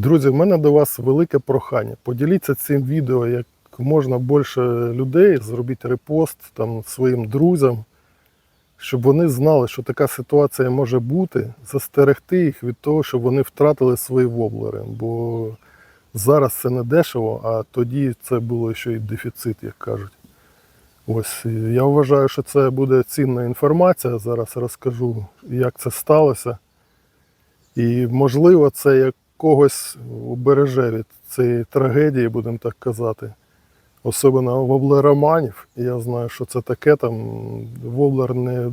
Друзі, в мене до вас велике прохання. Поділіться цим відео як можна більше людей, зробіть репост там своїм друзям, щоб вони знали, що така ситуація може бути, застерегти їх від того, щоб вони втратили свої воблери. Бо зараз це не дешево, а тоді це було ще й дефіцит, як кажуть. Ось я вважаю, що це буде цінна інформація. Зараз розкажу, як це сталося. І можливо, це як когось убереже від цієї трагедії, будемо так казати. Особливо воблероманів. Я знаю, що це таке. Там воблер не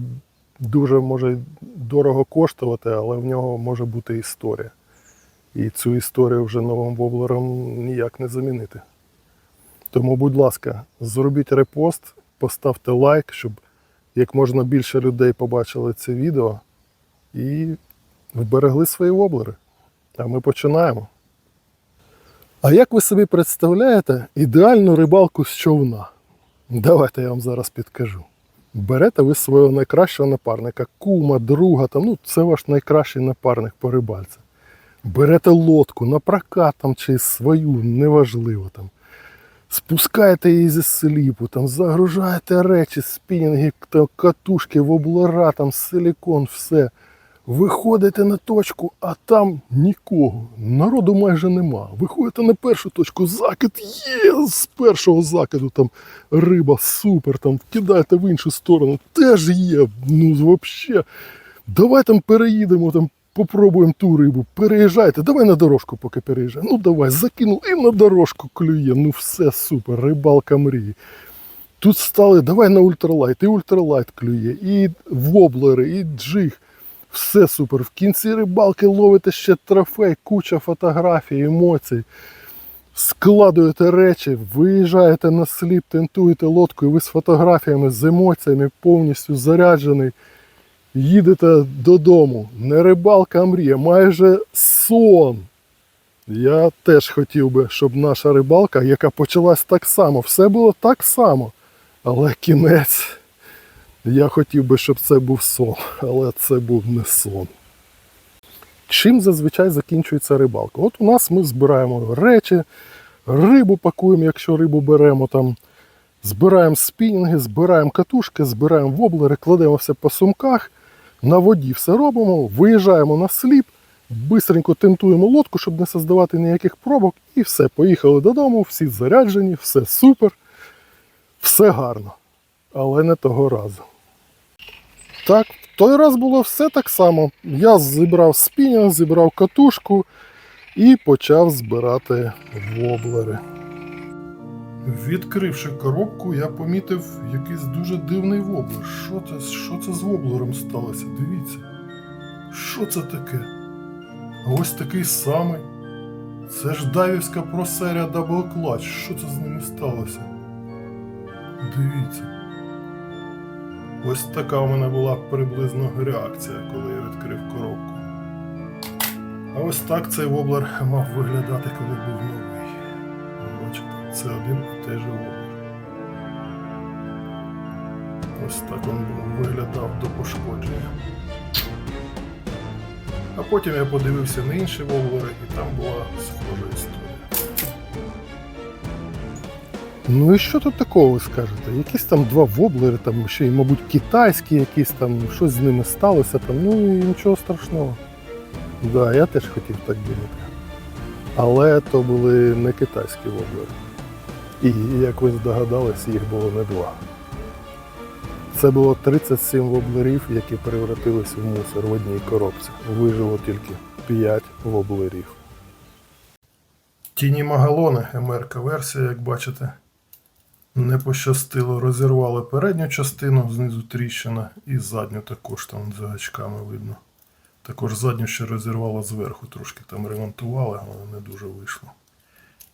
дуже може дорого коштувати, але в нього може бути історія. І цю історію вже новим воблером ніяк не замінити. Тому, будь ласка, зробіть репост, поставте лайк, щоб як можна більше людей побачили це відео і вберегли свої воблери. А ми починаємо. А як ви собі представляєте ідеальну рибалку з човна? Давайте я вам зараз підкажу. Берете ви свого найкращого напарника, кума, друга, там, ну, це ваш найкращий напарник по рибальці. Берете лодку на прокат там, чи свою, неважливо там. Спускаєте її зі сліпу, там, загружаєте речі, спінінги, катушки, воблера, там, силікон, все. Виходите на точку, а там нікого. Народу майже нема. Виходите на першу точку, закид є з першого закиду, там риба, супер, там кидаєте в іншу сторону, теж є. Ну, взагалі. Давай там переїдемо, там попробуємо ту рибу. Переїжджайте, давай на дорожку, поки переїжджаємо. Ну давай, закинув і на дорожку клює. Ну все супер, рибалка мрії. Тут стали, давай на ультралайт, і ультралайт клює, і воблери, і джиг. Все супер. В кінці рибалки ловите ще трофей, куча фотографій, емоцій. Складуєте речі, виїжджаєте на сліп, тентуєте лодку, і ви з фотографіями, з емоціями повністю заряджений. Їдете додому. Не рибалка, а мрія, майже сон. Я теж хотів би, щоб наша рибалка, яка почалась так само, все було так само. Але кінець. Я хотів би, щоб це був сон, але це був не сон. Чим зазвичай закінчується рибалка? От у нас ми збираємо речі, рибу пакуємо, якщо рибу беремо там. Збираємо спінінги, збираємо катушки, збираємо воблери, кладемо все по сумках, на воді все робимо, виїжджаємо на сліп, бистренько тентуємо лодку, щоб не создавати ніяких пробок, і все, поїхали додому, всі заряджені, все супер, все гарно. Але не того разу. Так, в той раз було все так само. Я зібрав спінінг, зібрав катушку і почав збирати воблери. Відкривши коробку, я помітив якийсь дуже дивний воблер. Що це, що це з воблером сталося? Дивіться. Що це таке? А ось такий самий. Це ж дайвівська просерія Double Clutch. Що це з ними сталося? Дивіться. Ось така у мене була приблизно реакція, коли я відкрив коробку. А ось так цей воблер мав виглядати, коли був новий. Бачите, це один і той же воблер. Ось так він виглядав до пошкодження. А потім я подивився на інші воблери, і там була схожа історія. Ну і що тут такого ви скажете? Якісь там два воблери, там ще й, мабуть, китайські якісь там, щось з ними сталося там, ну і нічого страшного. Да, я теж хотів так думати. Але то були не китайські воблери. І як ви здогадались, їх було не два. Це було 37 воблерів, які перевратилися в мусор в одній коробці. Вижило тільки 5 воблерів. Тіні Магалони, МРК версія, як бачите, не пощастило. Розірвали передню частину, знизу тріщина, і задню також там за гачками видно. Також задню ще розірвало зверху, трошки там ремонтували, але не дуже вийшло.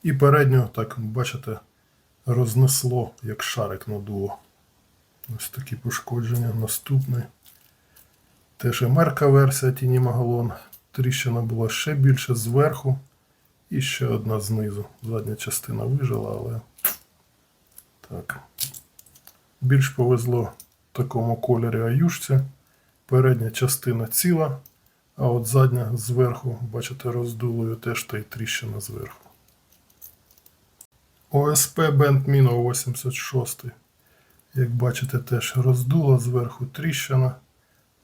І передню, так бачите, рознесло, як шарик надуло. Ось такі пошкодження. Наступний. Теж МРК версія Тіні Магалон. Тріщина була ще більше зверху. І ще одна знизу. Задня частина вижила, але так. Більш повезло в такому кольорі аюшці. Передня частина ціла, А от задня зверху, бачите, роздулою теж стоїть тріщина зверху. ОСП Бенд Міно 86. Як бачите, теж роздула зверху тріщина,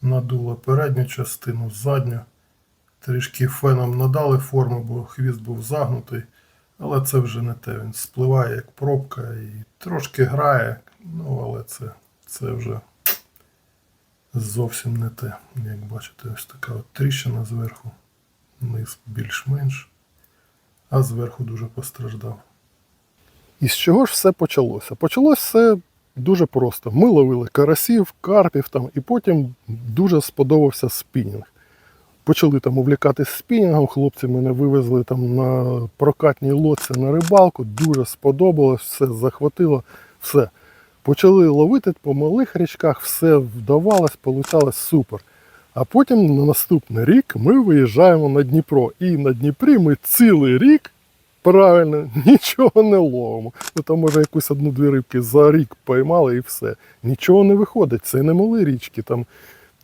надула передню частину, задню. Трішки феном надали форму, бо хвіст був загнутий. Але це вже не те. Він спливає як пробка і трошки грає. Ну, але це, це вже зовсім не те. Як бачите, ось така от тріщина зверху. Низ більш-менш. А зверху дуже постраждав. І з чого ж все почалося? Почалося все дуже просто. Ми ловили карасів, карпів там, і потім дуже сподобався спінінг. Почали там увлікатись спінінгом, хлопці мене вивезли там на прокатній лодці на рибалку, дуже сподобалось, все захватило, все. Почали ловити по малих річках, все вдавалось, получалось супер. А потім на наступний рік ми виїжджаємо на Дніпро. І на Дніпрі ми цілий рік правильно нічого не ловимо. Ну там може якусь одну-дві рибки за рік поймали і все. Нічого не виходить. Це не малі річки, там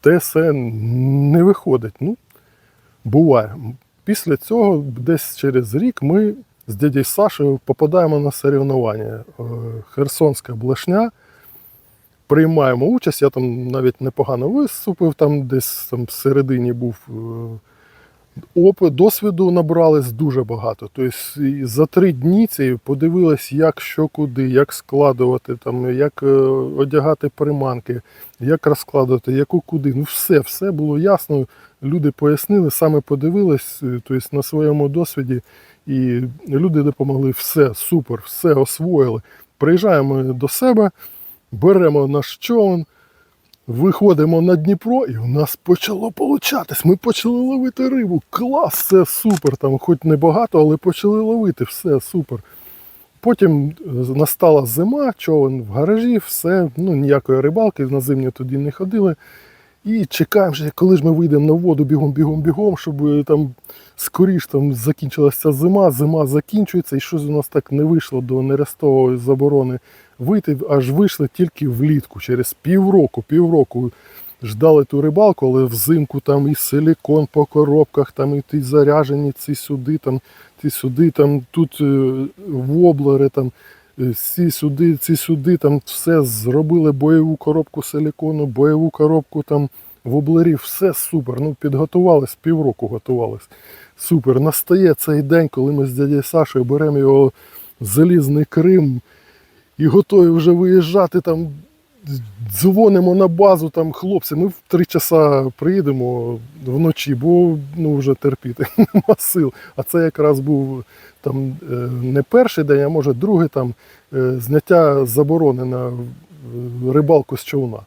те все не виходить. Ну, буває. Після цього, десь через рік, ми з дядей Сашею попадаємо на соревнування. Е, Херсонська блешня. Приймаємо участь, я там навіть непогано виступив, там десь там всередині був е, опит, досвіду набрались дуже багато. Тобто за три дні ці подивились, як що куди, як складувати, там, як е, одягати приманки, як розкладувати, яку куди. Ну все, все було ясно. Люди пояснили, саме подивились е, тобто, на своєму досвіді, і люди допомогли. Все, супер, все освоїли. Приїжджаємо до себе, беремо наш човен. Виходимо на Дніпро, і у нас почало получатись. Ми почали ловити рибу. Клас, все супер. Там, хоч не багато, але почали ловити, все супер. Потім е, настала зима, човен в гаражі, все, ну ніякої рибалки, на зимні тоді не ходили. І чекаємо, коли ж ми вийдемо на воду бігом, бігом, бігом, щоб е, там скоріш там закінчилася зима, зима закінчується, і щось у нас так не вийшло до нерестової заборони вийти, аж вийшли тільки влітку, через півроку, півроку ждали ту рибалку, але взимку там і силікон по коробках, там і ті заряжені, ці сюди, там, ті сюди, там тут е, воблери, там, ці сюди, ці сюди, там все зробили бойову коробку силікону, бойову коробку там воблерів, все супер. Ну, підготувались, півроку готувались. Супер. Настає цей день, коли ми з дядей Сашою беремо його залізний Крим і готові вже виїжджати там. Дзвонимо на базу, там хлопці, ми в три часа приїдемо вночі, бо ну, вже терпіти нема сил. А це якраз був там е, не перший день, а може другий там е, зняття заборони на е, рибалку з човна.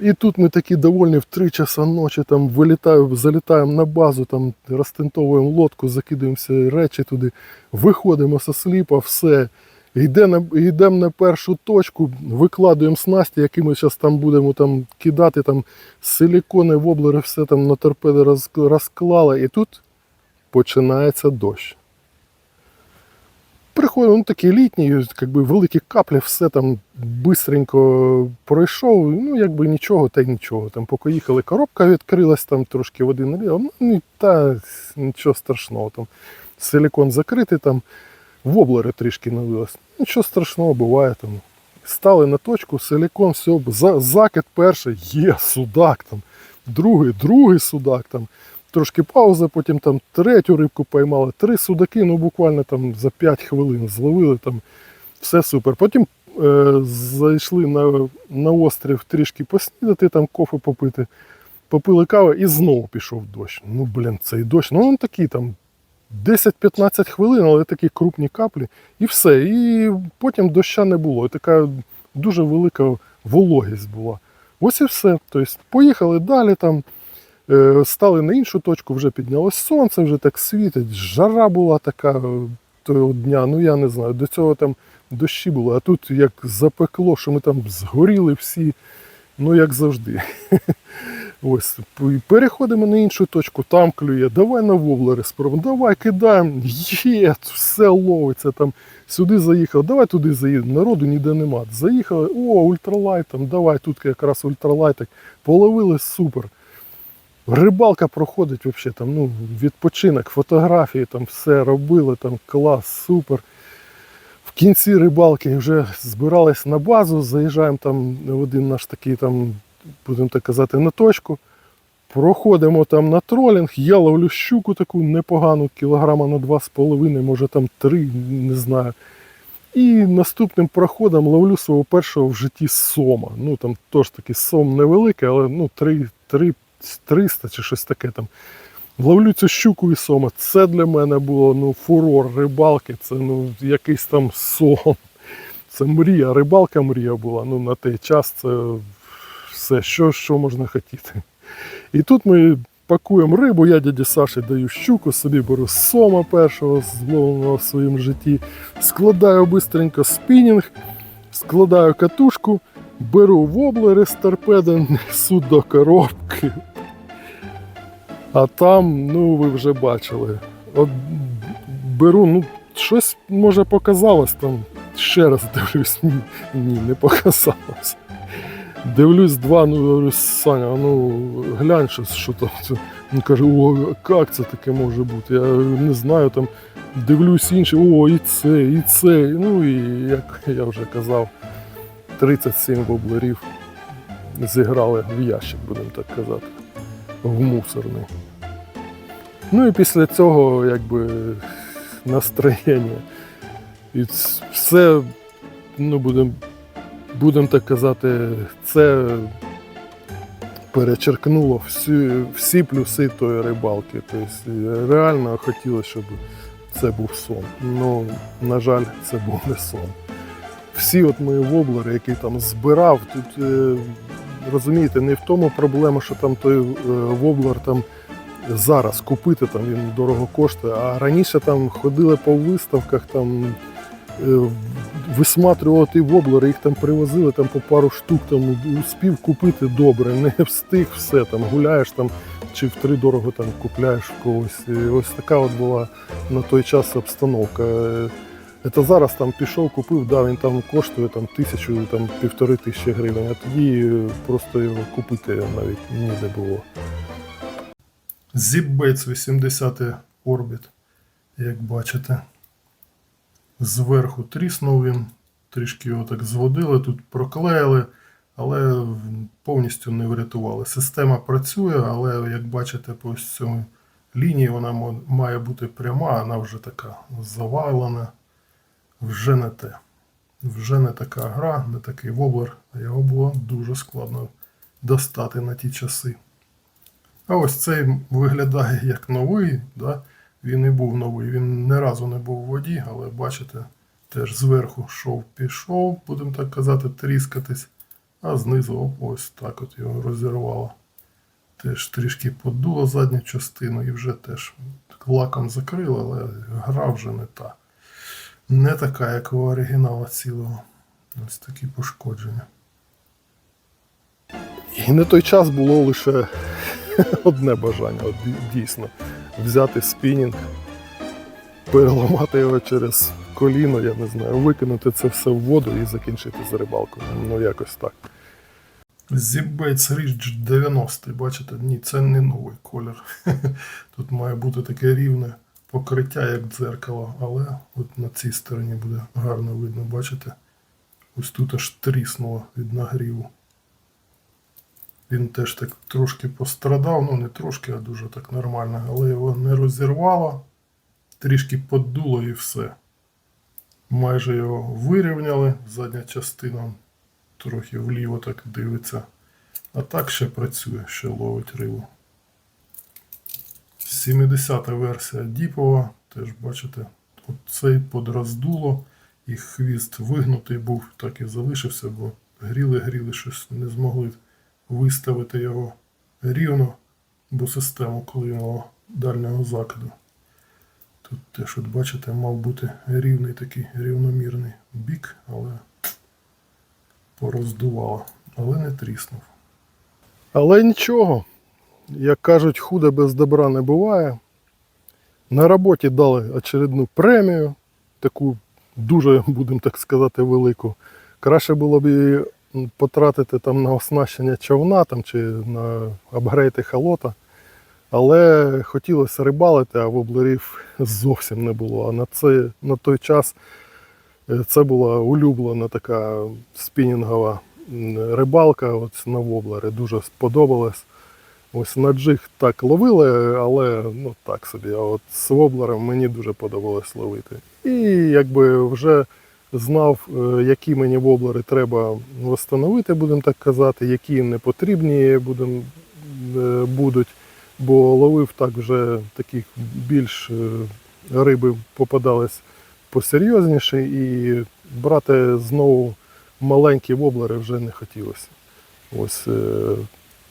І тут ми такі довольні в 3 часа ночі там вилітаємо, залітаємо на базу, там розтентовуємо лодку, закидаємося речі туди, виходимо зі сліпа, все. Йдемо на, першу точку, викладуємо снасті, які ми зараз там будемо там кидати, там силікони, воблери, все там на торпеди роз, розклали. І тут починається дощ. Приходимо, ну такий літній, якби великі каплі, все там бистренько пройшов. Ну, якби нічого, та й нічого. Там поки їхали, коробка відкрилась, там трошки води наліло. Ну, та нічого страшного. Там силікон закритий, там воблери трішки налилось. Нічого страшного буває там. Стали на точку, силікон, все, закид перший, є, судак там, другий, другий судак там. Трошки пауза, потім там третю рибку поймали, три судаки, ну буквально там за 5 хвилин зловили там. Все супер. Потім е, зайшли на, на острів трішки поснідати, там кофе попити, попили кави і знову пішов дощ. Ну, блін, цей дощ, ну він такий там 10-15 хвилин, але такі крупні каплі, і все. І потім доща не було. І така дуже велика вологість була. Ось і все. Тобто, поїхали далі там. Е, Стали на іншу точку, вже піднялось сонце, вже так світить. Жара була така е, того дня. Ну я не знаю. До цього там дощі було, а тут як запекло, що ми там згоріли всі, ну як завжди. Ось, переходимо на іншу точку, там клює, давай на воблери спробуємо, давай кидаємо, є, все ловиться там. Сюди заїхав, давай туди заїдемо, народу ніде нема. Заїхали, о, ультралайт, там, давай, тут якраз ультралайтик. Половили супер. Рибалка проходить взагалі там, ну, відпочинок, фотографії, там все робили, там клас, супер. В кінці рибалки вже збирались на базу, заїжджаємо там в один наш такий, там, будемо так казати, на точку. Проходимо там на тролінг, я ловлю щуку таку непогану, кілограма на 2,5, може там 3, не знаю. І наступним проходом ловлю свого першого в житті сома. Ну там теж такий сом невеликий, але ну 3, 3, 300 чи щось таке там. Ловлю цю щуку і сома. Це для мене було ну, фурор рибалки, це ну, якийсь там сон. Це мрія, рибалка мрія була. Ну, на той час це все, що, що можна хотіти. І тут ми пакуємо рибу, я дяді Саші даю щуку, собі беру сома першого зловленого в своєму житті, складаю бистренько спінінг, складаю катушку, беру воблери з торпеди, несу до коробки. А там, ну ви вже бачили, от беру, ну, щось може показалось там. Ще раз дивлюсь, ні, ні, не показалось. Дивлюсь два, ну говорю, Саня, ну глянь щось, що там. Він каже, о, як це таке може бути? Я не знаю, там дивлюсь інші, о, і це, і це. Ну і як я вже казав, 37 воблерів зіграли в ящик, будемо так казати, в мусорний. Ну і після цього якби настроєння. І все, ну будемо будем так казати, це перечеркнуло всі, всі плюси тої рибалки. Тобто реально хотілося, щоб це був сон. Ну, на жаль, це був не сон. Всі от мої воблери, які там збирав, тут е, розумієте, не в тому проблема, що там той е, воблер там зараз купити, там він дорого коштує. А раніше там ходили по виставках, там е, висматрювали ті воблери, їх там привозили там по пару штук, там успів купити добре, не встиг все, там гуляєш там чи втридорого там купляєш когось. І ось така от була на той час обстановка. Е, Це зараз там пішов, купив, да, він там коштує там тисячу, там півтори тисячі гривень, а тоді е, просто його купити навіть ніде було. Zipbaits 80 Orbit, як бачите. Зверху тріснув він, трішки його так зводили, тут проклеїли, але повністю не врятували. Система працює, але як бачите, по ось цьому лінії вона має бути пряма, вона вже така завалена. Вже не те. Вже не така гра, не такий воблер, а його було дуже складно достати на ті часи. А ось цей виглядає як новий, да? Він і був новий, він не разу не був у воді, але бачите, теж зверху шов пішов, будемо так казати, тріскатись, а знизу ось так от його розірвало. Теж трішки подуло задню частину і вже теж лаком закрило, але гра вже не та. Не така, як у оригінала цілого. Ось такі пошкодження. І на той час було лише одне бажання, дійсно. Взяти спінінг, переламати його через коліно, я не знаю, викинути це все в воду і закінчити з рибалкою. Ну, якось так. Zipbaits Ridge 90, бачите, ні, це не новий колір. Тут має бути таке рівне покриття, як дзеркало, але от на цій стороні буде гарно видно, бачите? Ось тут аж тріснуло від нагріву. Він теж так трошки пострадав, ну не трошки, а дуже так нормально, але його не розірвало, трішки подуло і все. Майже його вирівняли, задня частина трохи вліво так дивиться. А так ще працює, ще ловить рибу. 70-та версія діпова, теж бачите, от цей подроздуло і хвіст вигнутий був, так і залишився, бо гріли-гріли щось не змогли виставити його рівно, бо систему коліного дальнього закиду. Тут теж, от бачите, мав бути рівний такий рівномірний бік, але пороздувало, але не тріснув. Але нічого, як кажуть, худо без добра не буває. На роботі дали очередну премію, таку дуже, будемо так сказати, велику. Краще було б її потратити там на оснащення човна там, чи на апгрейд ехолота. Але хотілося рибалити, а воблерів зовсім не було. А на, це, на той час е, це була улюблена така спінінгова рибалка от на воблери. Дуже сподобалось. Ось на джиг так ловили, але ну так собі. А от з воблером мені дуже подобалось ловити. І якби вже знав, е, які мені воблери треба встановити, будемо так казати, які не потрібні будем, е, будуть. Бо ловив так вже таких більш е, риби попадались посерйозніше, і брати знову маленькі воблери вже не хотілося. Ось,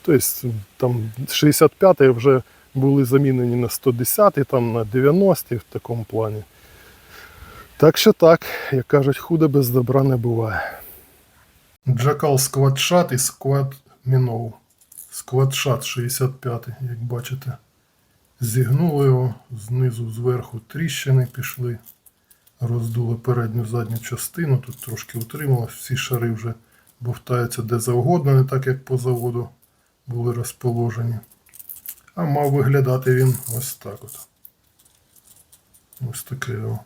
тобто там 65 вже були замінені на 110, там на 90 в такому плані. Так що так, як кажуть, худо без добра не буває. Джакал сквадшат і сквад мінов. Сквадшат 65, як бачите. Зігнули його, знизу зверху тріщини пішли. Роздули передню задню частину, тут трошки утрималось, всі шари вже бовтаються де завгодно, не так як по заводу були розположені. А мав виглядати він ось так от. Ось такий його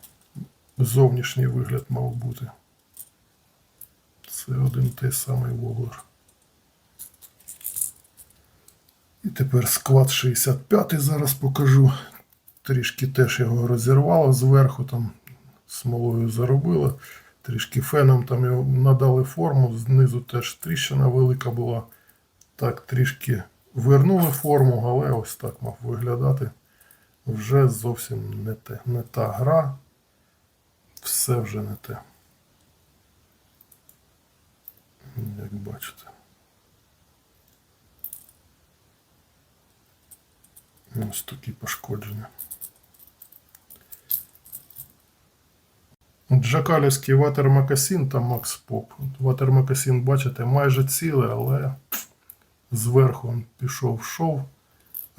зовнішній вигляд мав бути. Це один той самий воблер. І тепер склад 65 зараз покажу. Трішки теж його розірвало зверху, там смолою заробило, трішки феном там його надали форму, знизу теж тріщина велика була. Так, трішки вернули форму, але ось так мав виглядати. Вже зовсім не те. Не та гра. Все вже не те. Як бачите. Ось такі пошкодження. Джакалівський ватермакасін та Макс Поп. Ватермакасін, бачите, майже цілий, але зверху пішов шов.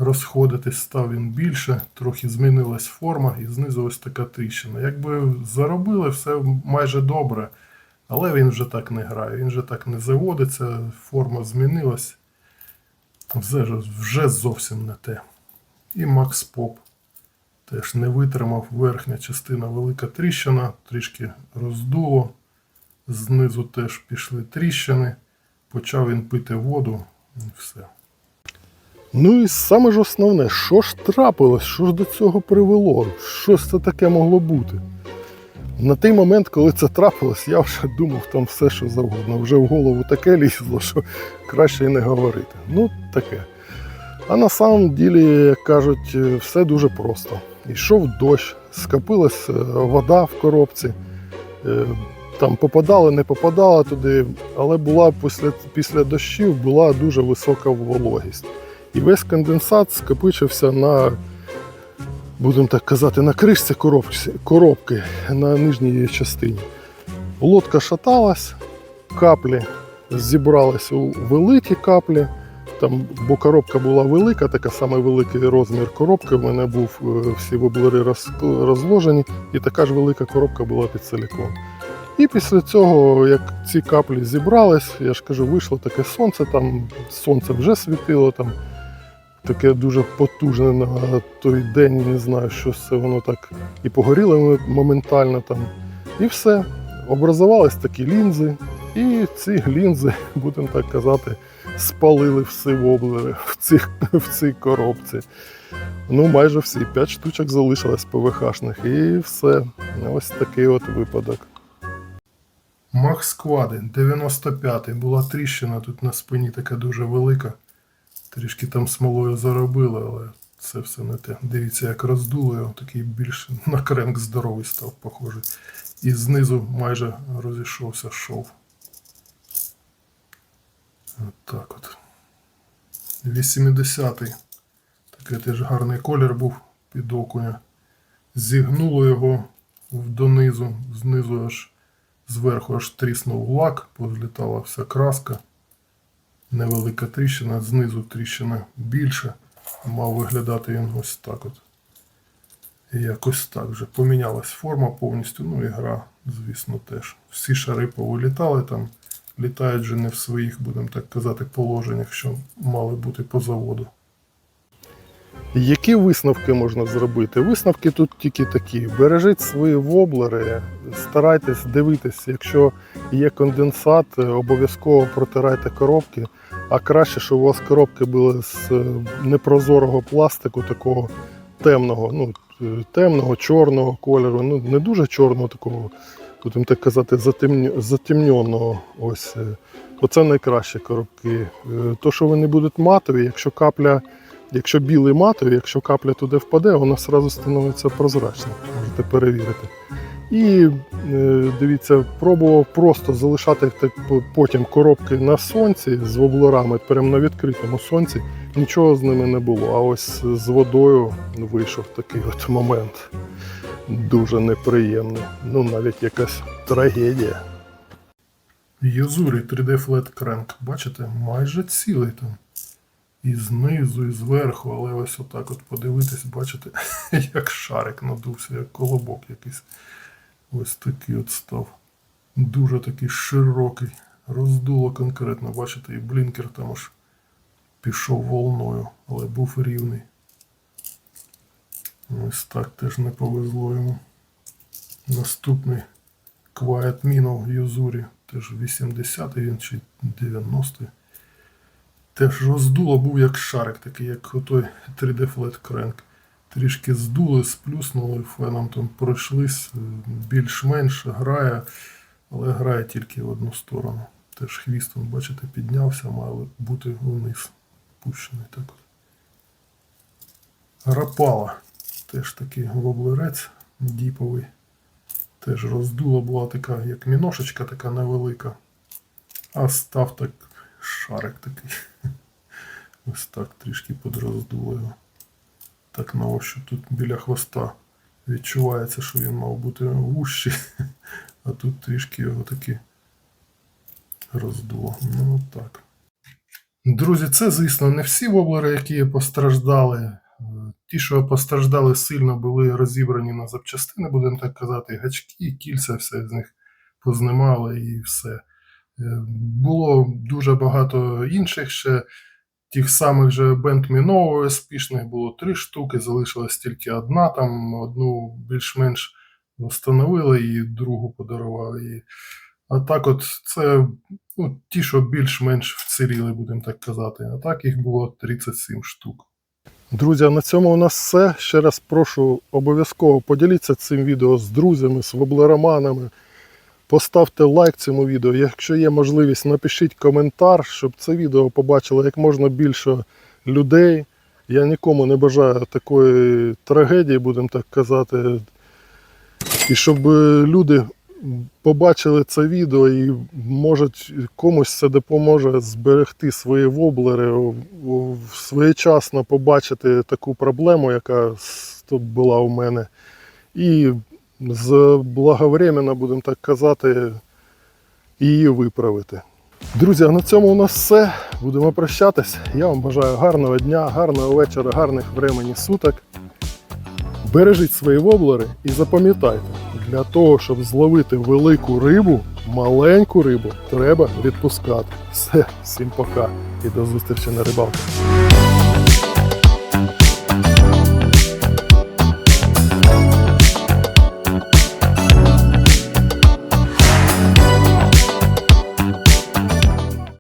Розходитись став він більше, трохи змінилась форма і знизу ось така тріщина. Якби заробили все майже добре, але він вже так не грає, він вже так не заводиться, форма змінилась. Вже, вже зовсім не те. І Макс Поп теж не витримав верхня частина велика тріщина, трішки роздуло. Знизу теж пішли тріщини. Почав він пити воду і все. Ну і саме ж основне, що ж трапилось, що ж до цього привело? Що ж це таке могло бути? На той момент, коли це трапилось, я вже думав там все, що завгодно. Вже в голову таке лізло, що краще і не говорити. Ну, таке. А на самом ділі, як кажуть, все дуже просто. Йшов дощ, скопилась е, вода в коробці. Е, Там попадала, не попадала туди, але була після, після дощів була дуже висока вологість. І весь конденсат скопичився на, будемо так казати, на кришці коробки, коробки на нижній її частині. Лодка шаталась, каплі зібрались у великі каплі. Там, бо коробка була велика, така саме великий розмір коробки. В мене був е, всі воблери розложені, і така ж велика коробка була під силікон. І після цього, як ці каплі зібрались, я ж кажу, вийшло таке сонце, там сонце вже світило, там таке дуже потужне на той день, не знаю, що це воно так і погоріло моментально там. І все. Образувались такі лінзи, і ці лінзи, будемо так казати, спалили всі воблери в цій, в цій коробці. Ну, майже всі, 5 штучок залишилось ПВХшних, і все. Ось такий от випадок. Мах склади 95-й. Була тріщина тут на спині така дуже велика. Трішки там смолою заробили, але це все не те. Дивіться, як роздуло його, такий більш на кренк здоровий став, похожий. І знизу майже розійшовся шов. От так от. 80-й. Такий теж гарний колір був під окуня. Зігнуло його донизу, знизу аж зверху аж тріснув лак, позлітала вся краска. Невелика тріщина, знизу тріщина більше. Мав виглядати він ось так от. Якось так вже помінялась форма повністю, ну і гра, звісно, теж. Всі шари повилітали там, літають вже не в своїх, будемо так казати, положеннях, що мали бути по заводу. Які висновки можна зробити? Висновки тут тільки такі: бережіть свої воблери, старайтесь дивитись, якщо є конденсат, обов'язково протирайте коробки. А краще, щоб у вас коробки були з е, непрозорого пластику, такого темного, ну, е, темного, чорного кольору, ну не дуже чорного, такого, будемо так казати, затемненого. Ось. е. Оце найкращі коробки. То, що вони будуть матові, якщо капля. Якщо білий матовий, якщо капля туди впаде, воно одразу становиться прозрачним. Можете перевірити. І е, дивіться, пробував просто залишати потім коробки на сонці з воблерами, прямо на відкритому сонці. Нічого з ними не було. А ось з водою вийшов такий от момент. Дуже неприємний. Ну, навіть якась трагедія. Юзурі 3D Flat Crank, бачите, майже цілий там. І знизу, і зверху, але ось отак от подивитись, бачите, як шарик надувся, як колобок якийсь. Ось такий от став. Дуже такий широкий. Роздуло конкретно, бачите, і блінкер там аж пішов волною, але був рівний. Ось так теж не повезло йому. Наступний Quiet Minnow Юзурі, теж 80-й він чи 90-й. Теж роздуло був як шарик, такий, як отой 3D Flat Crank. Трішки здули, сплюснули, феном там пройшлись, е, більш-менш грає, але грає тільки в одну сторону. Теж хвістом, бачите, піднявся, мав бути вниз пущений так. Рапала. Теж такий воблерець діповий. Теж роздуло була така, як міношечка така невелика. А став так шарик такий. Ось так трішки подроздуло його. Так на ощупь тут біля хвоста відчувається, що він мав бути вущий, а тут трішки його таки роздуло. Ну так. Друзі, це, звісно, не всі воблери, які постраждали. Е, Ті, що постраждали сильно, були розібрані на запчастини, будемо так казати, гачки, кільця, все з них познімали і все. Е, Було дуже багато інших ще тих самих же бентмінових успішних було три штуки, залишилась тільки одна, там одну більш-менш встановили і другу подарували їй. А так, от це ну, ті, що більш-менш вціліли, будемо так казати. А так їх було 37 штук. Друзі, на цьому у нас все. Ще раз прошу обов'язково поділіться цим відео з друзями, з воблероманами. Поставте лайк цьому відео. Якщо є можливість, напишіть коментар, щоб це відео побачило як можна більше людей. Я нікому не бажаю такої трагедії, будемо так казати. І щоб е, люди побачили це відео і можуть комусь це допоможе зберегти свої воблери, своєчасно побачити таку проблему, яка тут була у мене. І заблаговременно, будемо так казати, її виправити. Друзі, на цьому у нас все. Будемо прощатись. Я вам бажаю гарного дня, гарного вечора, гарних времені суток. Бережіть свої воблери і запам'ятайте, для того, щоб зловити велику рибу, маленьку рибу треба відпускати. Все, всім пока і до зустрічі на рибалці.